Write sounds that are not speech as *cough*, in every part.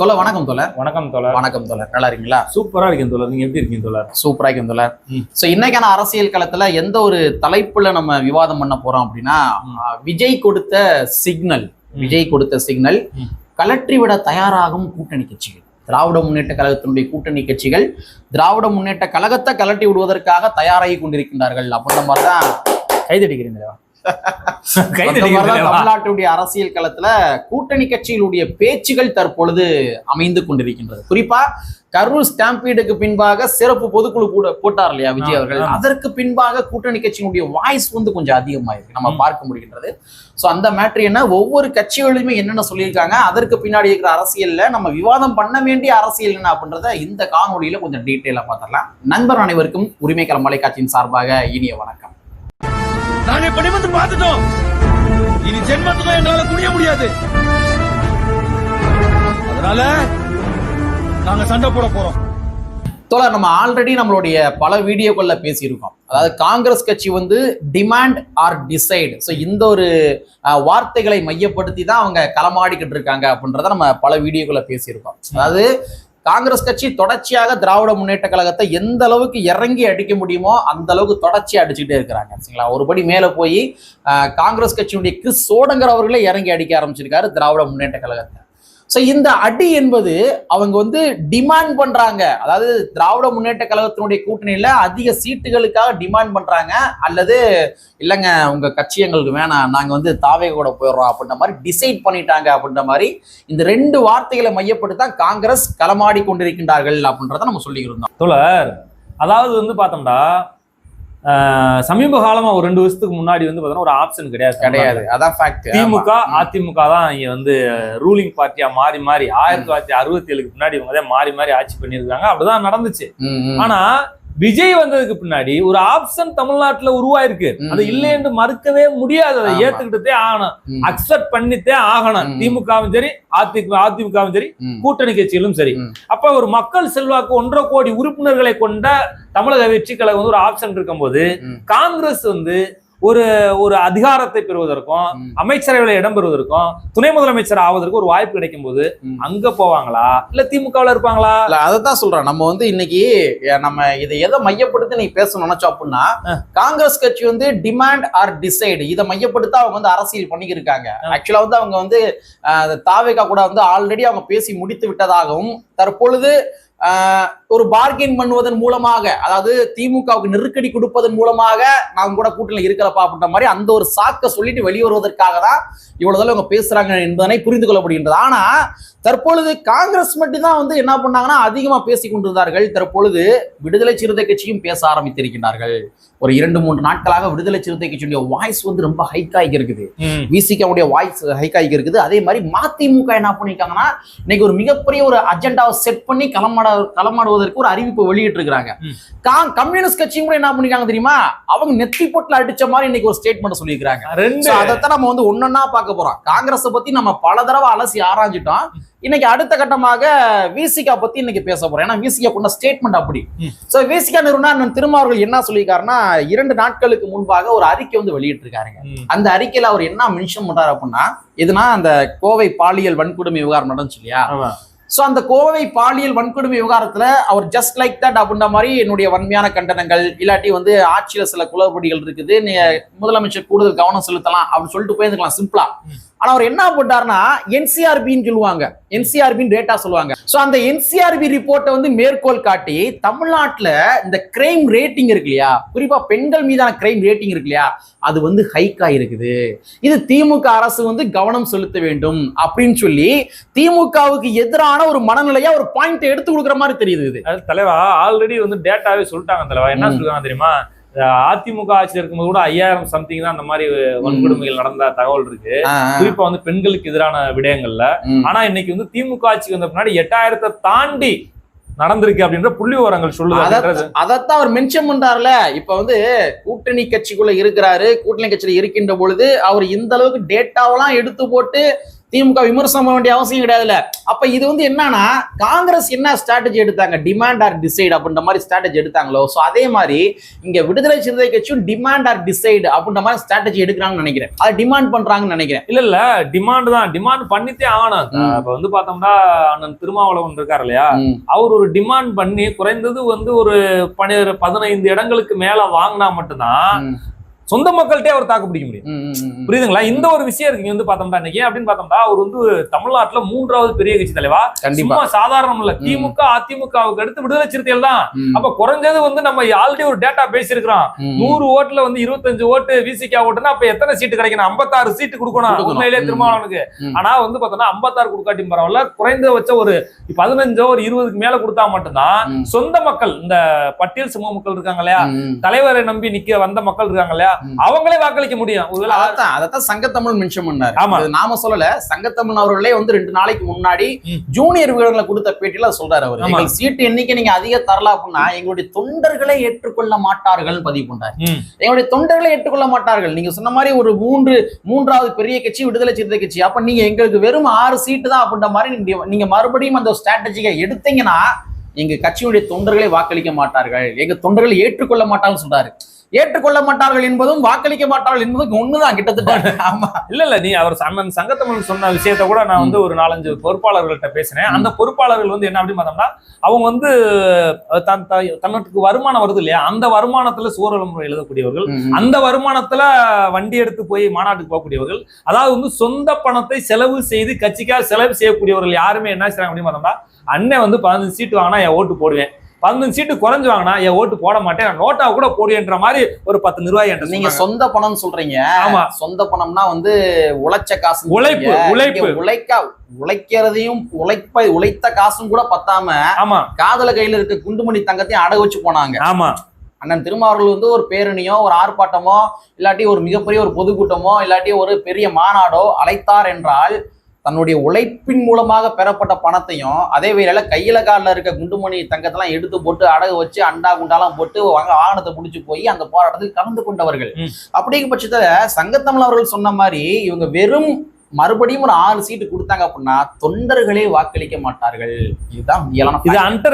தொலை வணக்கம் தோழர். வணக்கம் தோழர். வணக்கம் தோழர். நல்லா இருக்கீங்களா? சூப்பரா இருக்கேன் தோழர். நீங்க எப்படி இருக்கீங்க தோழர்? சூப்பரா இருக்கும் தோழர். ம். சோ இன்னைக்கான அரசியல் களத்துல எந்த ஒரு தலைப்புல நம்ம விவாதம் பண்ண போறோம் அப்படின்னா விஜய் கொடுத்த சிக்னல். விஜய் கொடுத்த சிக்னல். கலற்றி விட தயாராகும் கூட்டணி கட்சிகள். திராவிட முன்னேற்ற கழகத்தினுடைய கூட்டணி கட்சிகள் திராவிட முன்னேற்ற கழகத்தை கலட்டி விடுவதற்காக தயாராகி கொண்டிருக்கின்றார்கள். அப்படின்ற மாதிரி தான் கைதடிக்கிறீங்களா தமிழ்நாட்டுடைய அரசியல் களத்துல கூட்டணி கட்சிகளுடைய பேச்சுகள் தற்பொழுது அமைந்து கொண்டிருக்கின்றது. குறிப்பா கரூர் ஸ்டாம்பீடுக்கு பின்பாக சிறப்பு பொதுக்குழு கூட போட்டார் இல்லையா விஜய் அவர்கள். அதற்கு பின்பாக கூட்டணி கட்சியினுடைய வாய்ஸ் வந்து கொஞ்சம் அதிகமாயிருக்கு. நம்ம. பார்க்க முடிகின்றது. சோ அந்த மேட்ரு என்ன? ஒவ்வொரு கட்சிகளுமே என்னென்ன சொல்லியிருக்காங்க? அதற்கு பின்னாடி இருக்கிற அரசியல்ல நம்ம விவாதம் பண்ண வேண்டிய அரசியல் என்ன அப்படின்றத இந்த காணொளியில கொஞ்சம் டீட்டெயிலா பார்த்துடலாம். நண்பர் அனைவருக்கும் உரிமை களம் மலைக்காட்சியின் சார்பாக இனிய வணக்கம். நாங்க இப்ப நிமிர்ந்து பார்த்துட்டோம். இனி ஜென்மத்துக்கும் எங்களால குனிய முடியாது. அதனால நாங்க சண்டை போட போறோம். தோழர் நம்ம ஆல்ரெடி நம்மளுடைய பல வீடியோக்களில் பேசியிருக்கோம். அதாவது காங்கிரஸ் கட்சி வந்து டிமாண்ட் ஆர் டிசைட் ஸோ இந்த ஒரு வார்த்தைகளை மையப்படுத்தி தான் அவங்க களமாடிக்கிட்டு இருக்காங்க அப்படின்றத நம்ம பல வீடியோக்களை பேசியிருக்கோம். அதாவது காங்கிரஸ் கட்சி தொடர்ச்சியாக திராவிட முன்னேற்ற கழகத்தை எந்த அளவுக்கு இறங்கி அடிக்க முடியுமோ அந்த அளவுக்கு தொடர்ச்சியாக அடிச்சுக்கிட்டே இருக்கிறாங்க சரிங்களா? ஒருபடி மேலே போய் காங்கிரஸ் கட்சியினுடைய கிறிஸ் சோடங்கர் அவர்களே இறங்கி அடிக்க ஆரம்பிச்சிருக்காரு திராவிட முன்னேற்ற கழகத்தை. ஸோ இந்த அடி என்பது அவங்க வந்து டிமாண்ட் பண்றாங்க. அதாவது திராவிட முன்னேற்ற கழகத்தினுடைய கூட்டணியில அதிக சீட்டுகளுக்காக டிமாண்ட் பண்றாங்க. அல்லது இல்லைங்க உங்க கட்சி எங்களுக்கு வேணாம் நாங்க வந்து தாவே கூட போயிடுறோம் அப்படின்ற மாதிரி டிசைட் பண்ணிட்டாங்க அப்படின்ற மாதிரி இந்த ரெண்டு வார்த்தைகளை மையப்படுத்தி தான் காங்கிரஸ் களமாடி கொண்டிருக்கின்றார்கள் அப்படின்றத நம்ம சொல்லியிருந்தோம் தோழர் அதாவது வந்து பார்த்தோம்னா சமீப காலமா ஒரு ரெண்டு வருஷத்துக்கு முன்னாடி வந்து பார்த்தோம்னா ஒரு ஆப்ஷன் கிடையாது. கிடையாது. அதான் ஃபேக்ட் திமுக அதிமுக தான் இங்க வந்து ரூலிங் பார்ட்டியா மாறி மாறி ஆயிரத்தி தொள்ளாயிரத்தி அறுபத்தி ஏழுக்கு பின்னாடி இவங்க தான் மாறி மாறி ஆட்சி பண்ணியிருக்காங்க. அப்படிதான் நடந்துச்சு. ஆனா விஜய் வந்ததுக்கு பின்னாடி ஒரு ஆப்ஷன் தமிழ்நாட்டுல உருவாயிருக்கு. அது இல்லைன்னு மறுக்கவே முடியாது அதை ஆமா. ஏத்துக்கிட்டே ஆகணும் அக்செப்ட் பண்ணித்தே ஆகணும். திமுகவும் சரி அதிமுக அதிமுகவும் சரி கூட்டணி கட்சிகளும் சரி. அப்ப ஒரு மக்கள் செல்வாக்கு ஒன்றரை கோடி உறுப்பினர்களை கொண்ட தமிழக வெற்றி கழகம் வந்து ஒரு ஆப்ஷன் இருக்கும்போது. காங்கிரஸ் வந்து ஒரு ஒரு அதிகாரத்தை பெறுவதற்கும். அமைச்சரவையில இடம் பெறுவதற்கும் துணை முதலமைச்சர் ஆவதற்கு ஒரு வாய்ப்பு கிடைக்கும் போது. அங்க போவாங்களா? இல்ல திமுகவுல இருப்பாங்களா? இல்ல அதைத்தான் சொல்றேன். நம்ம வந்து இன்னைக்கு நம்ம இதை எதை மையப்படுத்தி நீ பேச நினைச்சோம் அப்படின்னா காங்கிரஸ் கட்சி வந்து டிமாண்ட் ஆர் டிசைடு இதை மையப்படுத்தி அவங்க வந்து அரசியல் பண்ணிக்கிருக்காங்க. ஆக்சுவலா வந்து அவங்க வந்து தாவேகா கூட வந்து ஆல்ரெடி அவங்க பேசி முடித்து விட்டதாகவும் தற்பொழுது ஒரு பார்கெயின் பண்ணுவதன் மூலமாக அதாவது திமுகவுக்கு நெருக்கடி கொடுப்பதன் மூலமாக நாங்க கூட கூட்டணியில் இருக்கிறப்பா அப்படின்ற மாதிரி அந்த ஒரு சாக்கை சொல்லிட்டு வெளியே வருவதற்காக தான் இவ்வளவு தூரம் அவங்க பேசுறாங்க என்பதனை புரிந்து கொள்ள முடிகின்றது. ஆனா தற்பொழுது காங்கிரஸ் மட்டும்தான் வந்து என்ன பண்ணாங்கன்னா அதிகமா பேசிக் கொண்டிருந்தார்கள். தற்பொழுது விடுதலை சிறுத்தை கட்சியும் பேச ஆரம்பித்திருக்கிறார்கள் ஒரு இரண்டு மூன்று நாட்களாக விடுதலை சிறுத்தை கட்சியுடைய வாய்ஸ் வந்து ரொம்ப ஹைக் ஆகி இருக்குது. விசிகாவுடைய வாய்ஸ் ஹைக் ஆகி இருக்குது. அதே மாதிரி மதிமுக என்ன பண்ணிருக்காங்கன்னா இன்னைக்கு ஒரு மிகப்பெரிய ஒரு அஜெண்டாவை செட் பண்ணி களமாட களமாடுவதற்கு ஒரு அறிவிப்பு வெளியிட்டு இருக்காங்க ம். கம்யூனிஸ்ட் கட்சியும் கூட என்ன பண்ணிருக்காங்க தெரியுமா? அவங்க நெத்தி போட்டுல அடிச்ச மாதிரி இன்னைக்கு ஒரு ஸ்டேட்மெண்ட் சொல்லியிருக்காங்க ரெண்டு. அதைத்தான் நம்ம வந்து ஒன்னொன்னா பார்க்க போறோம். காங்கிரஸ் பத்தி நம்ம பல தடவை அலசி ஆராய்ஞ்சிட்டோம் இன்னைக்கு அடுத்த கட்டமாக விசிகா பத்தி இன்னைக்கு பேச போறோம். ஏன்னா விசிகா கொண்ட ஸ்டேட்மெண்ட் அப்படி. சோ விசிகா அண்ணன் திருமாவர்கள் என்ன சொல்லியிருக்காருன்னா இரண்டு நாட்களுக்கு முன்பாக ஒரு அறிக்கை வந்து வெளியிட்டிருக்காருங்க. அந்த அறிக்கையில அவர் என்ன மென்ஷன் பண்றாரு அப்படின்னா இதுனா அந்த கோவை பாலியல் வன்கொடுமை விவகாரம் நடந்துச்சு இல்லையா? ஸோ சோ அந்த கோவை பாலியல் வன்கொடுமை விவகாரத்துல அவர் ஜஸ்ட் லைக் தட் அப்படின்ற மாதிரி என்னுடைய வன்மையான கண்டனங்கள் இல்லாட்டி வந்து ஆட்சியில சில குளறுபடிகள் இருக்குது. முதலமைச்சர் கூடுதல் கவனம் செலுத்தலாம் அப்படின்னு சொல்லிட்டு போயிருந்துக்கலாம் சிம்பிளா ஆனா அவர் என்ன போட்டாருன்னா என்சிஆர்பின்னு சொல்லுவாங்க. என்சிஆர்பின்னு டேட்டா சொல்லுவாங்க. சோ அந்த என்சிஆர்பி ரிப்போர்ட்டை வந்து மேற்கோள் காட்டி தமிழ்நாட்டுல இந்த கிரைம் ரேட்டிங் இருக்கு இல்லையா? குறிப்பா பெண்கள் மீதான கிரைம் ரேட்டிங் இருக்கு இல்லையா? அது வந்து ஹைக் ஆயிருக்குது. இது திமுக அரசு வந்து கவனம் செலுத்த வேண்டும் அப்படின்னு சொல்லி திமுகவுக்கு எதிரான ஒரு மனநிலையா ஒரு பாயிண்ட் எடுத்து கொடுக்குற மாதிரி தெரியுது தலைவா ஆல்ரெடி வந்து டேட்டாவே சொல்லிட்டாங்க தலைவா. என்ன. சொல்லுவாங்க தெரியுமா? அதிமுக ஆட்சியில் இருக்கும்போது கூட ஐயாயிரம் சம்திங் தான் அந்த மாதிரி வன்கொடுமைகள் நடந்த தகவல் இருக்கு. குறிப்பா வந்து பெண்களுக்கு எதிரான விடயங்கள்ல. ஆனா இன்னைக்கு வந்து திமுக ஆட்சிக்கு வந்த பின்னாடி எட்டாயிரத்தை தாண்டி நடந்திருக்கு அப்படின்ற புள்ளி விவரங்கள் சொல்லுது. அதத்தான் அவர் மென்ஷன் பண்றாருல. இப்ப வந்து கூட்டணி கட்சிக்குள்ள இருக்கிறாரு. கூட்டணி கட்சியில இருக்கின்ற பொழுது அவர் இந்த அளவுக்கு டேட்டாவெல்லாம் எடுத்து போட்டு திமுக விமர்சனம் பண்ண வேண்டிய அவசியம் கிடையாதுல்ல. அப்ப இது வந்து என்னன்னா காங்கிரஸ் என்ன ஸ்ட்ராட்டஜி எடுத்தாங்க? டிமாண்ட் ஆர் டிசைட் அப்படின்ற மாதிரி ஸ்ட்ராட்டஜி எடுத்தாங்களோ? சோ அதே மாதிரி இங்க விடுதலை சிறுத்தை கட்சியும் டிமாண்ட் ஆர் டிசைட் அப்படின்ற மாதிரி ஸ்ட்ராட்டஜி எடுக்கிறாங்கன்னு நினைக்கிறேன். அதை டிமாண்ட் பண்றாங்கன்னு நினைக்கிறேன். இல்ல இல்ல. டிமாண்ட் தான். டிமாண்ட் பண்ணித்தே ஆகணும். இப்ப வந்து பார்த்தோம்னா அண்ணன் திருமாவளவன் இருக்காரு இல்லையா? அவர் ஒரு டிமாண்ட் பண்ணி குறைந்தது வந்து ஒரு பனிர பதினைந்து இடங்களுக்கு மேல வாங்கினா மட்டும்தான் சொந்த மக்கள்கிட்டே அவர் தாக்கு பிடிக்க முடியும். புரியுதுங்களா? இந்த ஒரு விஷயம் இருக்கு. வந்து பார்த்தோம்னா இன்னைக்கு. அப்படின்னு பார்த்தோம்னா அவர் வந்து தமிழ்நாட்டுல மூன்றாவது பெரிய கட்சி தலைவா? சும்மா சாதாரணம் இல்ல. திமுக அதிமுகவுக்கு அடுத்து விடுதலை சிறுத்தைகள் தான். அப்ப குறைஞ்சது வந்து நம்ம ஆல்ரெடி ஒரு டேட்டா பேசியிருக்கிறோம். நூறு ஓட்டுல வந்து இருபத்தஞ்சு ஓட்டு விசிகா ஓட்டுனா அப்ப எத்தனை சீட்டு கிடைக்கணும்? ஐம்பத்தாறு சீட்டு கொடுக்கணும். உண்மையிலே. திருமாவளவனுக்கு. ஆனா வந்து பார்த்தோம்னா ஐம்பத்தாறு கொடுக்காட்டி பரவாயில்ல. குறைந்தபட்ச ஒரு பதினஞ்சோ ஒரு இருபதுக்கு மேல கொடுத்தா மட்டும்தான். சொந்த மக்கள் இந்த பட்டியல் சமூக மக்கள் இருக்காங்க இல்லையா? தலைவரை நம்பி நிக்க வந்த மக்கள் இருக்காங்க இல்லையா. அவங்களே வாக்களிக்க முடியும். ஒருவேளை அதத்தான் சங்கத்தமிழ் மென்ஷன் பண்ணாரு. ஆமா. நாம சொல்லல சங்கத்தமிழ் அவர்களே வந்து ரெண்டு நாளைக்கு முன்னாடி. ஜூனியர் வீரர்களை கொடுத்த பேட்டியில சொல்றாரு அவர். சீட்டு எண்ணிக்கை நீங்க அதிக தரலாம் அப்படின்னா எங்களுடைய தொண்டர்களை ஏற்றுக்கொள்ள மாட்டார்கள் பதிவு பண்றாரு. ம். எங்களுடைய தொண்டர்களை ஏற்றுக்கொள்ள மாட்டார்கள். நீங்க சொன்ன மாதிரி ஒரு மூன்று மூன்றாவது பெரிய கட்சி விடுதலை சிறுத்தை கட்சி. அப்ப நீங்க எங்களுக்கு வெறும் ஆறு சீட்டு தான் அப்படின்ற மாதிரி நீங்க- நீங்க மறுபடியும் அந்த ஸ்ட்ராட்டஜியை எடுத்தீங்கன்னா எங்க கட்சியுடைய தொண்டர்களை வாக்களிக்க மாட்டார்கள். எங்க தொண்டர்களை ஏற்றுக்கொள்ள மாட்டாங்கன்னு சொல்றாரு. ஏற்றுக்கொள்ள மாட்டார்கள் என்பதும் வாக்களிக்க மாட்டார்கள் என்பதும் ஒண்ணுதான் கிட்டத்தட்ட. *laughs* ஆமா. இல்ல இல்ல நீ அவர் அண்ணன் சங்கத்தமிழ் சொன்ன விஷயத்த கூட நான் வந்து ஒரு நாலஞ்சு பொறுப்பாளர்கள்ட்ட பேசினேன். அந்த பொறுப்பாளர்கள் வந்து என்ன அப்படின்னு பார்த்தோம்னா அவங்க வந்து அஹ், தன் த- தனக்கு வருமானம் வருது இல்லையா? அந்த வருமானத்துல சூழல் எழுதக்கூடியவர்கள் அந்த வருமானத்துல வண்டி எடுத்து போய் மாநாட்டுக்கு போகக்கூடியவர்கள் அதாவது வந்து சொந்த பணத்தை செலவு செய்து கட்சிக்காக செலவு செய்யக்கூடியவர்கள் யாருமே என்ன செய்றாங்க அப்படின்னு பார்த்தோம்னா அண்ணன் வந்து பதினஞ்சு சீட்டு வாங்கினா என் ஓட்டு போடுவேன். பதினஞ்சு சீட்டு குறைஞ்சு வாங்கினா என் ஓட்டு போட மாட்டேன் நான் நோட்டா கூட போடுவேன்ற மாதிரி ஒரு பத்து நிர்வாகி நீங்க. சொந்த பணம்னு சொல்றீங்க. ஆமா. சொந்த பணம்னா வந்து உழைச்ச காசு உழைப்பு, உழைப்பு. உழைக்க உழைக்கிறதையும் உழைப்ப உழைத்த காசும் கூட பத்தாம ஆமா. காதல கையில இருக்க குண்டுமணி தங்கத்தையும் அடகு வச்சு போனாங்க. ஆமா. அண்ணன் திருமாவர்கள் வந்து ஒரு பேரணியோ ஒரு ஆர்ப்பாட்டமோ இல்லாட்டி ஒரு மிகப்பெரிய ஒரு பொதுக்கூட்டமோ இல்லாட்டி ஒரு பெரிய மாநாடோ அழைத்தார் என்றால் தன்னுடைய உழைப்பின் மூலமாக பெறப்பட்ட பணத்தையும் அதே வேளையில கையில காலில் இருக்க குண்டுமணி தங்கத்தெல்லாம் எடுத்து போட்டு அடகு வச்சு அண்டா குண்டாலாம் போட்டு வாங்க வாகனத்தை பிடிச்சி போய் அந்த போராட்டத்தில் கலந்து கொண்டவர்கள் ம். அப்படிங்கிற பட்சத்துல சங்கத்தமிழ் அவர்கள் சொன்ன மாதிரி இவங்க வெறும் மறுபடியும் ஒரு ஆறு சீட்டு கொடுத்தாங்க அப்படின்னா தொண்டர்களே வாக்களிக்க மாட்டார்கள். இதுதான்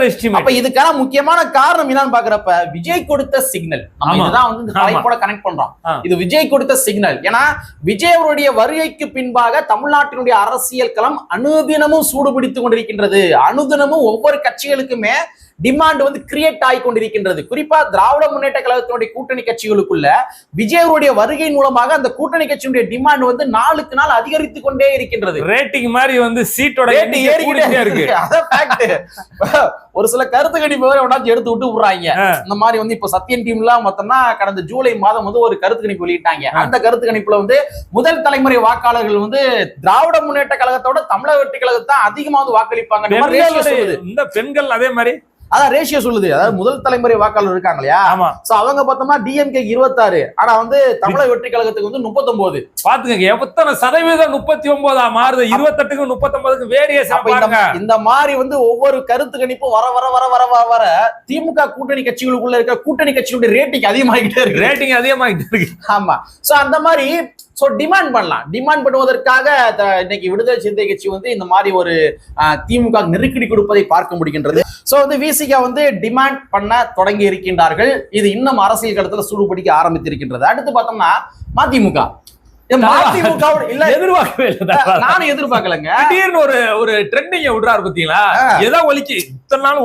எஸ்டிமேட் அப்ப இதுக்கான முக்கியமான காரணம் என்னன்னு பாக்குறப்ப விஜய் கொடுத்த சிக்னல். இதுதான் வந்து. தலைப்போட கனெக்ட் பண்றோம். இது விஜய் கொடுத்த சிக்னல் ஏன்னா விஜய் அவருடைய வருகைக்கு பின்பாக தமிழ்நாட்டினுடைய அரசியல் களம் அனுதினமும் சூடுபிடித்துக் கொண்டிருக்கின்றது. அனுதினமும் ஒவ்வொரு கட்சிகளுக்குமே டிமாண்ட் வந்து கிரியேட் ஆகி கொண்டிருக்கின்றது. குறிப்பா திராவிட முன்னேற்ற கழகத்தினுடைய கூட்டணி கட்சிகளுக்குள்ள விஜய் அவருடைய வருகையின் மூலமாக அந்த கூட்டணி கட்சியினுடைய டிமாண்ட் வந்து நாளுக்கு நாள் அதிகரித்து கொண்டே இருக்கின்றது. ரேட்டிங் மாதிரி வந்து சீட்டோட ஏறிக்கிட்டே இருக்கு. ஒரு சில கருத்து கணிப்பு எவனாச்சும் எடுத்து விட்டு விடுறாங்க. இந்த மாதிரி வந்து இப்ப சத்தியன் டீம்லாம் மொத்தம்னா கடந்த ஜூலை மாதம் வந்து ஒரு கருத்து கணிப்பு வெளியிட்டாங்க. அந்த கருத்து கணிப்புல வந்து முதல் தலைமுறை வாக்காளர்கள் வந்து திராவிட முன்னேற்ற கழகத்தோட தமிழக வெற்றி கழகத்தை தான் அதிகமா வந்து வாக்களிப்பாங்க. இந்த பெண்கள் அதே மாதிரி அதான் ரேஷியோ சொல்லுது. அதாவது முதல் தலைமுறை வாக்காளர் இருக்காங்க இல்லையா ஆமா. சோ அவங்க பார்த்தோம்னா டிஎம்கே இருபத்தாறு. ஆனா வந்து தமிழக வெற்றி கழகத்துக்கு வந்து முப்பத்தொன்பது பாத்துக்கங்க எத்தனை சதவீதம் முப்பத்தி ஒன்பதா மாறுது இருபத்தெட்டுக்கு முப்பத்தொன்பதுக்கு வேரியேஷன் இந்த மாதிரி வந்து ஒவ்வொரு கருத்து கணிப்பும் வர வர வர வர வர வர திமுக கூட்டணி கட்சிகளுக்குள்ள இருக்க கூட்டணி கட்சியுடைய ரேட்டிங் அதிகமாகிட்டே இருக்கு. ரேட்டிங் அதிகமாகிட்டு இருக்கு. ஆமா. சோ அந்த மாதிரி சோ டிமாண்ட் பண்ணலாம். டிமாண்ட் பண்ணுவதற்காக இன்னைக்கு விடுதலை சிந்தை கட்சி வந்து இந்த மாதிரி ஒரு திமுக நெருக்கடி கொடுப்பதை பார்க்க முடிகின்றது. சோ வந்து விசிகா வந்து டிமாண்ட் பண்ண தொடங்கி இருக்கின்றார்கள். இது இன்னும் அரசியல் களத்துல சூடுபிடிக்க ஆரம்பித்திருக்கின்றது. அடுத்து பார்த்தோம்னா மதிமுக. எதிர்பார்க்கவே இல்லை நானும் எதிர்பார்க்கலங்க. திடீர்னு ஒரு ஒரு ட்ரெண்டிங்க விடுறாரு பாத்தீங்களா? ஏதோ ஒலிக்கு இத்தனை நாள்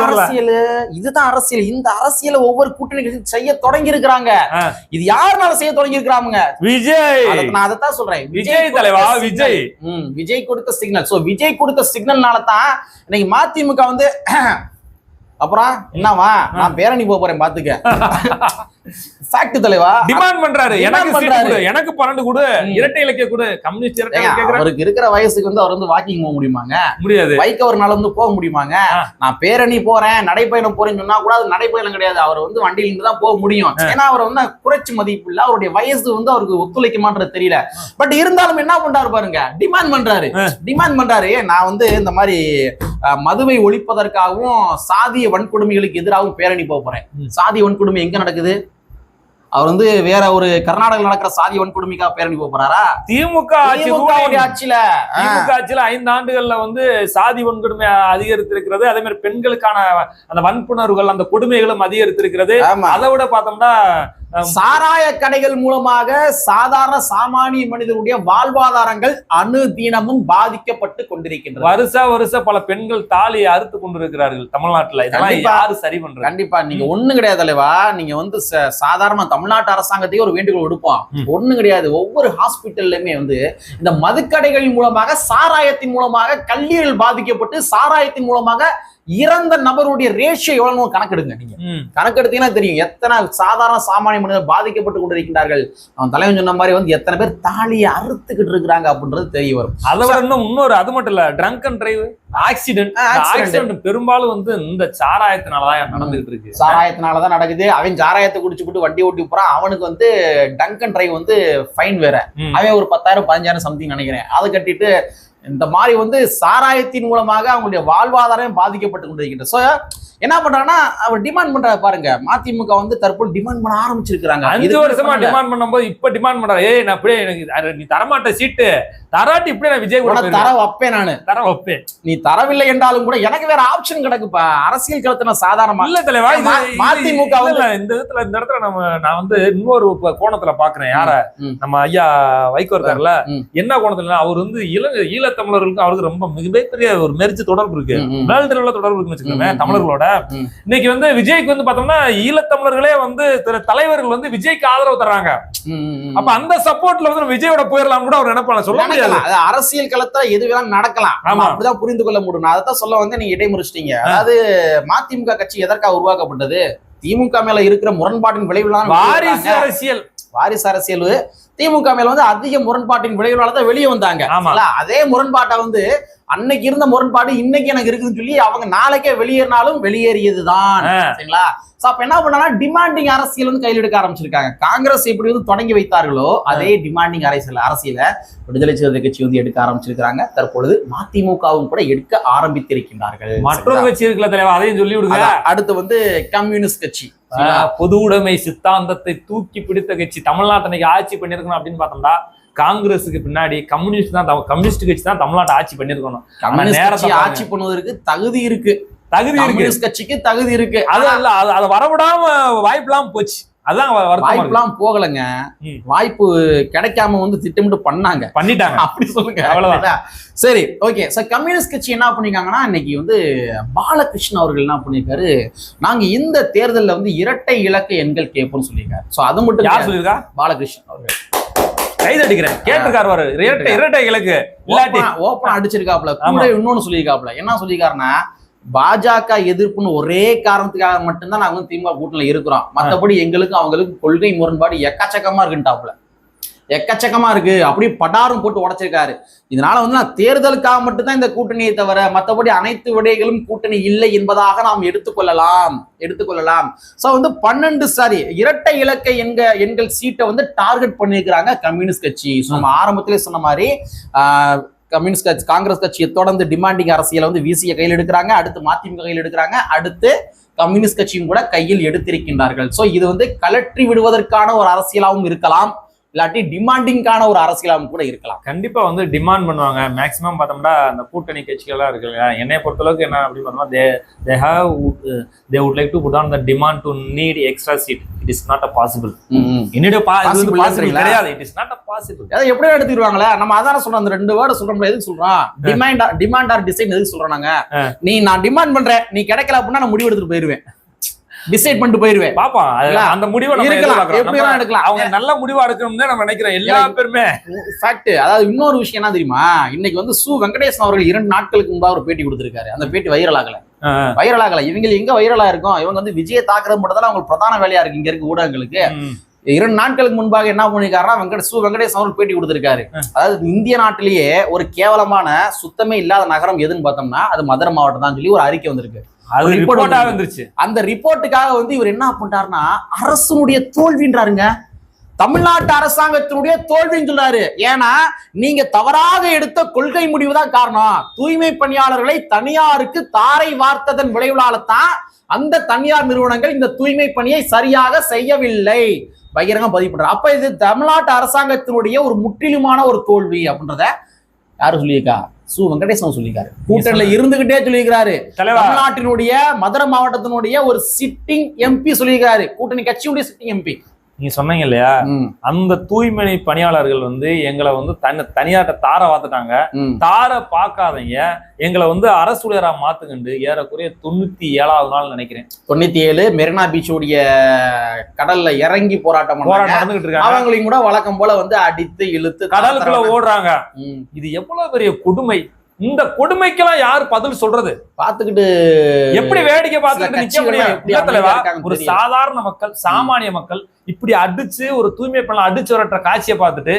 வரல. அரசியல். இதுதான் அரசியல். இந்த அரசியலை ஒவ்வொரு கூட்டணி செய்ய தொடங்கி இருக்கிறாங்க. இது யாருனால செய்ய தொடங்கி இருக்கிறாங்க விஜய் நான் அதைத்தான் சொல்றேன். விஜய் தலைவா. விஜய். விஜய் கொடுத்த சிக்னல் சோ விஜய் கொடுத்த சிக்னல்னால தான் இன்னைக்கு மதிமுக வந்து அப்புறம் என்னவா நான் பேரணி போக போறேன் பாத்துக்க. *laughs* ஃபேக்ட் தலைவா? டிமாண்ட் பண்றாரு. எனக்கு பண்றாரு. கொடு. எனக்கு பன்னெண்டு கொடு. இரட்டை இலக்கிய கொடு. கம்யூனிஸ்ட் இரட்டை அவருக்கு இருக்கிற வயசுக்கு வந்து அவர் வந்து வாக்கிங் போக முடியுமாங்க? முடியாது. பைக் அவர்னால வந்து போக முடியுமாங்க. நான் பேரணி போறேன் நடைப்பயணம் போறேன்னு சொன்னா கூட அது நடைப்பயணம் கிடையாது. அவர் வந்து வண்டியில இருந்து தான் போக முடியும். ஏன்னா அவர் வந்து குறைச்சி மதிப்பு இல்ல. அவருடைய வயசு வந்து அவருக்கு ஒத்துழைக்குமான்றது தெரியல. பட் இருந்தாலும் என்ன பண்றாரு பாருங்க? டிமாண்ட் பண்றாரு. டிமாண்ட் பண்றாரு. நான் வந்து இந்த மாதிரி மதுவை ஒழிப்பதற்காகவும் சாதிய வன்கொடுமைகளுக்கு எதிராகவும் பேரணி போக போறேன். ம். சாதி வன்கொடுமை எங்க நடக்குது? அவர் வந்து வேற ஒரு கர்நாடகாவில் நடக்கிற சாதி வன்கொடுமைக்காக பேரணி போறாரா? திமுக ஆட்சியில. திமுக ஆட்சியில ஐந்து ஆண்டுகள்ல வந்து சாதி வன்கொடுமை அதிகரித்திருக்கிறது. அதே மாதிரி பெண்களுக்கான அந்த வன்புணர்வுகள் அந்த கொடுமைகளும் அதிகரித்திருக்கிறது. அதை விட பார்த்தோம்னா சாராய கடைகள் மூலமாக சாதாரண சாமானிய மனிதனுடைய வாழ்வாதாரங்கள் அனுதினமும் பாதிக்கப்பட்டு கொண்டிருக்கின்றது வருஷ வருஷ பல பெண்கள் தாலியை அறுத்து கொண்டிருக்கிறார்கள் தமிழ்நாட்டுல. இதெல்லாம். யாரு சரி பண்றது? கண்டிப்பா. நீங்க ஒண்ணு கிடையாது தலைவா. நீங்க வந்து சாதாரண தமிழ்நாட்டு அரசாங்கத்தையே ஒரு வேண்டுகோள் விடுப்போம். ம். ஒண்ணு கிடையாது. ஒவ்வொரு ஹாஸ்பிட்டல்லுமே வந்து இந்த மதுக்கடைகள் மூலமாக சாராயத்தின் மூலமாக கல்லீரல் பாதிக்கப்பட்டு சாராயத்தின் மூலமாக இறந்த நபருடைய ரேஷியோ எவ்வளவு கணக்கெடுங்க நீங்க. கணக்கெடுத்தீங்கன்னா தெரியும். எத்தனை சாதாரண சாமானிய மனிதர் பாதிக்கப்பட்டு கொண்டிருக்கின்றார்கள். அவன் தலைவன் சொன்ன மாதிரி வந்து எத்தனை பேர் தாலியை அறுத்துக்கிட்டு இருக்கிறாங்க அப்படின்றது தெரிய வரும். அதை விட இன்னொரு அது மட்டும் இல்ல drunk and drive accident. Accident பெரும்பாலும் வந்து இந்த சாராயத்தினாலதான் நடந்துகிட்டு இருக்கு. சாராயத்தினாலதான் நடக்குது. அவன் சாராயத்தை குடிச்சுப்புட்டு வண்டி ஓட்டி போறான். அவனுக்கு வந்து டங்கன் டிரைவ் வந்து ஃபைன் வேற. அவன் ஒரு பத்தாயிரம் பதினஞ்சாயிரம் சம்திங் நினைக்கிறேன். அதை கட்டிட்டு இந்த மாதிரி வந்து சாராயத்தின் மூலமாக அவங்களுடைய வாழ்வாதாரம் பாதிக்கப்பட்டு கொண்டிருக்கின்றது. ஸோ என்ன பண்றாங்கன்னா அவர் டிமாண்ட் பண்ற பாருங்க. மதிமுக வந்து தற்போது டிமாண்ட் பண்ண ஆரம்பிச்சிருக்காங்க அஞ்சு வருஷமா. டிமாண்ட் பண்ணும்போது இப்ப டிமாண்ட் பண்ற ஏய் நான் அப்படியே எனக்கு நீ தரமாட்ட சீட்டு தராட்டி இப்படியே நான் விஜய் கூட தர வைப்பேன் நானு. தர வைப்பேன் நீ தரவில்லை என்றாலும் கூட எனக்கு வேற ஆப்ஷன் கிடக்குப்பா அரசியல் களத்துல சாதாரணமா இல்ல தலைவா மதிமுக இந்த இடத்துல இந்த இடத்துல நம்ம நான் வந்து இன்னொரு கோணத்துல பாக்குறேன் யார. நம்ம ஐயா வைகோ இருக்காருல்ல. என்ன கோணத்துல அவர் வந்து இள ஈழத்தமிழர்களுக்கும் அவருக்கு ரொம்ப மிகப்பெரிய ஒரு மெரிச்சு தொடர்பு இருக்கு. வேர்ல்டு லெவல்ல தொடர்பு இருக்குன்னு வச்சுக்கோங்க தமிழர்களோட. இன்னைக்கு வந்து விஜய்க்கு வந்து பார்த்தோம்னா ஈழத்தமிழர்களே வந்து தலைவர்கள் வந்து விஜய்க்கு ஆதரவு தர்றாங்க. அப்ப அந்த சப்போர்ட்ல வந்து விஜயோட போயிடலாம் கூட அவர் நினைப்பாங்க சொல்ல முடியாது அது அரசியல் களத்துல எது வேணாலும் நடக்கலாம். அப்படிதான் புரிந்து கொள்ள முடியும். நான் அதைத்தான் சொல்ல வந்து நீங்க இடைமுறிச்சிட்டீங்க. அதாவது மதிமுக கட்சி எதற்காக உருவாக்கப்பட்டது? திமுக மேல இருக்கிற முரண்பாட்டின் விளைவுலாம் வாரிசு அரசியல். வாரிசு அரசியல். திமுக மேல வந்து அதிக முரண்பாட்டின் விளைவுனால தான் வெளியே வந்தாங்க. அதே முரண்பாட்டை வந்து அன்னைக்கு இருந்த முரண்பாடு இன்னைக்கு எனக்கு இருக்குதுன்னு சொல்லி அவங்க நாளைக்கே வெளியேறினாலும் வெளியேறியதுதான். ஆ. சரிங்களா? சோ அப்ப என்ன பண்ணா டிமாண்டிங் அரசியல் வந்து கையில் எடுக்க ஆரம்பிச்சிருக்காங்க. காங்கிரஸ் எப்படி வந்து தொடங்கி வைத்தார்களோ அதே டிமாண்டிங் அரசியல் அரசியல விடுதலை சிறுத்தை கட்சி வந்து எடுக்க ஆரம்பிச்சிருக்காங்க தற்பொழுது மதிமுகவும் கூட எடுக்க ஆரம்பித்திருக்கின்றார்கள். மற்றொரு கட்சி இருக்குல்ல தலைவா? அதையும் சொல்லி விடுங்க. அடுத்து வந்து கம்யூனிஸ்ட் கட்சி. பொது உடைமை சித்தாந்தத்தை தூக்கி பிடித்த கட்சி. தமிழ்நாட்டை ஆட்சி பண்ணிருக்கணும் அப்படின்னு பார்த்தோம்னா காங்கிரஸுக்கு பின்னாடி கம்யூனிஸ்ட் தான் கம்யூனிஸ்ட் கட்சி தான் தமிழ்நாட்டை ஆட்சி பண்ணிருக்கணும் நேரத்தை. ஆட்சி பண்ணுவதற்கு தகுதி இருக்கு. தகுதி இருக்கு. கட்சிக்கு தகுதி இருக்கு. அது அல்ல அது வரவிடாம வாய்ப்பெல்லாம் போச்சு. அதான். வாய்ப்புலாம் போகலங்க. வாய்ப்பு கிடைக்காம வந்து திட்டமிட்டு பண்ணாங்க. பண்ணிட்டாங்க. அப்படி சொல்லுங்க. அவ்வளவுதான். சரி ஓகே. சார் கம்யூனிஸ்ட் கட்சி என்ன பண்ணிருக்காங்கன்னா இன்னைக்கு வந்து பாலகிருஷ்ணன் அவர்கள் என்ன பண்ணிருக்காரு? நாங்க இந்த தேர்தல்ல வந்து இரட்டை இலக்க எண்கள் கேட்போம்னு சொல்லியிருக்காரு. சோ அது மட்டும் யார். சொல்லியிருக்கா? பாலகிருஷ்ணன் அவர்கள். கைதடிக்கிறேன் கேட்டிருக்காரு வரு இரட்டை இரட்டை இலக்கு. இல்லாட்டி. ஓப்பனா அடிச்சிருக்காப்ல. கூட இன்னொன்னு சொல்லியிருக்காப்ல என்ன சொல்லியிருக்காருன்னா பாஜக எதிர்ப்புன்னு ஒரே காரணத்துக்காக மட்டும்தான் நாங்க வந்து திமுக கூட்டணியில இருக்கிறோம். மத்தபடி எங்களுக்கு அவங்களுக்கு கொள்கை முரண்பாடு எக்கச்சக்கமா இருக்குன்ட்டாப்ல எக்கச்சக்கமா இருக்கு. அப்படி படாரும் போட்டு உடைச்சிருக்காரு. இதனால வந்து நான் தேர்தலுக்காக மட்டும்தான் இந்த கூட்டணியை தவிர மற்றபடி அனைத்து விடைகளும் கூட்டணி இல்லை என்பதாக நாம் எடுத்துக்கொள்ளலாம். எடுத்துக்கொள்ளலாம். சோ வந்து பன்னெண்டு சாரி இரட்டை இலக்கை எங்க எங்கள் சீட்டை வந்து டார்கெட் பண்ணியிருக்கிறாங்க கம்யூனிஸ்ட் கட்சி. ஸோ நம்ம ஆரம்பத்திலே சொன்ன மாதிரி கம்யூனிஸ்ட் கட்சி காங்கிரஸ் கட்சியை தொடர்ந்து டிமாண்டிங் அரசியலை வந்து விசிய கையில் எடுக்கிறாங்க. அடுத்து மதிமுக கையில் எடுக்கிறாங்க. அடுத்து கம்யூனிஸ்ட் கட்சியும் கூட கையில் எடுத்திருக்கின்றார்கள். சோ இது வந்து கலற்றி விடுவதற்கான ஒரு அரசியலாகவும் இருக்கலாம். இல்லாட்டி டிமாண்டிங்கான ஒரு அரசியலாகவும் கூட இருக்கலாம். கண்டிப்பா வந்து டிமாண்ட் பண்ணுவாங்க. மேக்சிமம் பார்த்தோம்னா அந்த கூட்டணி கட்சிகள்லாம் இருக்கு இல்லையா? என்னை பொறுத்தளவுக்கு என்ன அப்படின்னு பார்த்தோம்னா they they have they would like to put on the demand to need extra seat it is not a possible இல்லைங்களா? கிடையாது. It is not a possible அதை எப்படி எடுத்துருவாங்களே நம்ம அதான சொல்றோம் அந்த ரெண்டு வேர்டு சொல்றோம்ல எதுக்கு சொல்றோம்? டிமாண்ட் டிமாண்ட் ஆர் டிசைன் எதுக்கு சொல்றோம் நாங்க. நீ நான் டிமாண்ட் பண்றேன். நீ கிடைக்கல அப்படின்னா நான் முடிவு எடுத்துட்டு போயிருவேன் டிசைட் பண்ணிட்டு போயிருவேன். பாப்போம் அந்த முடிவை இருக்கலாம். எப்படி எடுக்கலாம்? அவங்க நல்ல முடிவா எடுக்கணும்னு தான் நம்ம நினைக்கிறோம் எல்லா பேருமே. ஃபேக்ட் அதாவது இன்னொரு விஷயம் என்ன தெரியுமா? இன்னைக்கு வந்து சு வெங்கடேசன் அவர்கள் இரண்டு நாட்களுக்கு முன்பாக ஒரு பேட்டி கொடுத்திருக்காரு. அந்த பேட்டி வைரல் ஆகல. வைரல் ஆகல. இவங்க எங்க வைரலா இருக்கும்? இவங்க வந்து விஜய தாக்குறது மட்டும் தான் அவங்களுக்கு பிரதான வேலையா இருக்கு இங்க இருக்க ஊடகங்களுக்கு. இரண்டு நாட்களுக்கு முன்பாக என்ன பண்ணிருக்காருன்னா வெங்கட சு வெங்கடேசன் அவர்கள் பேட்டி கொடுத்திருக்காரு. அதாவது இந்திய நாட்டிலேயே ஒரு கேவலமான சுத்தமே இல்லாத நகரம் எதுன்னு பார்த்தோம்னா அது மதுரை மாவட்டம் தான் சொல்லி ஒரு அறிக்கை வந்திருக்கு. அது ரிப்போர்ட்டா. வந்துருச்சு. அந்த ரிப்போர்ட்டுக்காக வந்து இவர் என்ன பண்ணிட்டாருன்னா அரசனுடைய தோல்வின்றாருங்க தமிழ்நாட்டு அரசாங்கத்தினுடைய தோல்வின்னு சொல்றாரு. ஏன்னா நீங்க தவறாக எடுத்த கொள்கை முடிவு தான் காரணம். தூய்மை பணியாளர்களை தனியாருக்கு தாரை வார்த்ததன் விளைவுலால தான் அந்த தனியார் நிறுவனங்கள் இந்த தூய்மை பணியை சரியாக செய்யவில்லை. பகிரங்க பதிவு பண்றாங்க அப்ப இது தமிழ்நாட்டு அரசாங்கத்தினுடைய ஒரு முற்றிலுமான ஒரு தோல்வி அப்படின்றத யாரு சொல்லியிருக்கா? சு வெங்கடேசன் சொல்லியிருக்காரு. கூட்டணியில இருந்துகிட்டே சொல்லியிருக்கிறாரு. தமிழ்நாட்டினுடைய மதுரை மாவட்டத்தினுடைய ஒரு சிட்டிங் எம்பி சொல்லியிருக்காரு கூட்டணி கட்சியுடைய சிட்டிங் எம்பி நீங்க சொன்னீங்க இல்லையா? அந்த தூய்மை பணியாளர்கள் வந்து எங்களை வந்து தனி தனியார்ட்ட தார வாத்துட்டாங்க. தார பார்க்காதீங்க எங்களை வந்து அரசுடையரா மாத்துக்கண்டு ஏறக்குறைய தொண்ணூத்தி ஏழாவது நாள் நினைக்கிறேன். தொண்ணூத்தி ஏழு மெரினா பீச்சுடைய கடல்ல இறங்கி போராட்டம் போராட்டம் நடந்துகிட்டு இருக்காங்க. அவங்களையும் கூட வழக்கம் போல வந்து அடித்து இழுத்து கடலுக்குள்ள ஓடுறாங்க. இது எவ்வளவு பெரிய கொடுமை. இந்த கொடுமைக்கெல்லாம் யார் பதில் சொல்றது? பாத்துக்கிட்டு எப்படி வேடிக்கை நிக்க முடியும்? தலைவா, இருக்காங்கன்னு ஒரு. சாதாரண மக்கள் சாமானிய மக்கள் இப்படி அடிச்சு ஒரு தூய்மை பண்ணலாம் அடிச்சு வரட்ட காட்சியை பார்த்துட்டு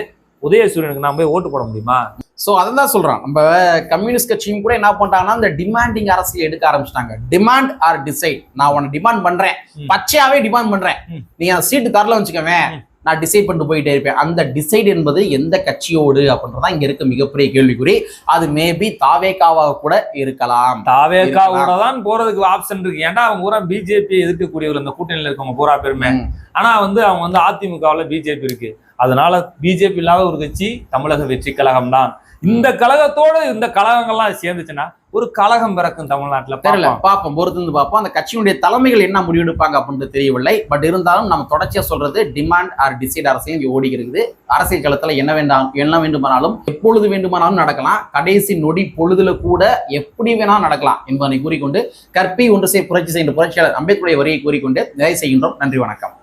உதயசூரியனுக்கு நான் போய் ஓட்டு போட முடியுமா? சோ அதான் சொல்றோம். நம்ம கம்யூனிஸ்ட் கட்சியும் கூட என்ன பண்றாங்கன்னா இந்த டிமாண்டிங் அரசியல் எடுக்க ஆரம்பிச்சிட்டாங்க. டிமாண்ட் ஆர் டிசைட் நான் உன்னை டிமாண்ட் பண்றேன். பச்சையாவே டிமாண்ட் பண்றேன். நீ அந்த சீட்டு தரல வச்சுக்கவேன். நான் டிசைட் பண்ணிட்டு போயிட்டே இருப்பேன். அந்த டிசைட் என்பது எந்த கட்சியோடு அப்படின்றதான் இங்க இருக்க மிகப்பெரிய கேள்விக்குறி. அது மேபி தாவேகாவாக கூட இருக்கலாம். தாவேக்காவோட தான் போறதுக்கு ஆப்ஷன் இருக்கு. ஏன்டா அவங்க பூரா பிஜேபி எதிர்க்கக்கூடியவர் இந்த கூட்டணியில இருக்கவங்க பூரா பேருமே. ஆனா வந்து அவங்க வந்து அதிமுகவுல பிஜேபி இருக்கு. அதனால பிஜேபி இல்லாத ஒரு கட்சி தமிழக வெற்றி கழகம் தான். இந்த கழகத்தோட இந்த கழகங்கள்லாம் சேர்ந்துச்சுன்னா ஒரு கழகம் பிறக்கும் தமிழ்நாட்டுல தெரியல பார்ப்போம். பார்ப்போம். பொறுத்து இருந்து பார்ப்போம். அந்த கட்சியினுடைய தலைமைகள் என்ன முடிவெடுப்பாங்க அப்படின்றது தெரியவில்லை. பட் இருந்தாலும் நம்ம தொடர்ச்சியா சொல்றது டிமாண்ட் ஆர் டிசைட் அரசியல் இங்க ஓடி இருக்குது. அரசியல் களத்துல என்ன வேண்டாம் என்ன வேண்டுமானாலும் எப்பொழுது வேண்டுமானாலும் நடக்கலாம். கடைசி நொடி பொழுதுல கூட எப்படி வேணாலும் நடக்கலாம் என்பதனை கூறிக்கொண்டு கற்பி ஒன்று செய் புரட்சி செய்கின்ற புரட்சியாளர் அம்பேத்கருடைய வரியை கூறிக்கொண்டு நிறைவு செய்கின்றோம். நன்றி வணக்கம்.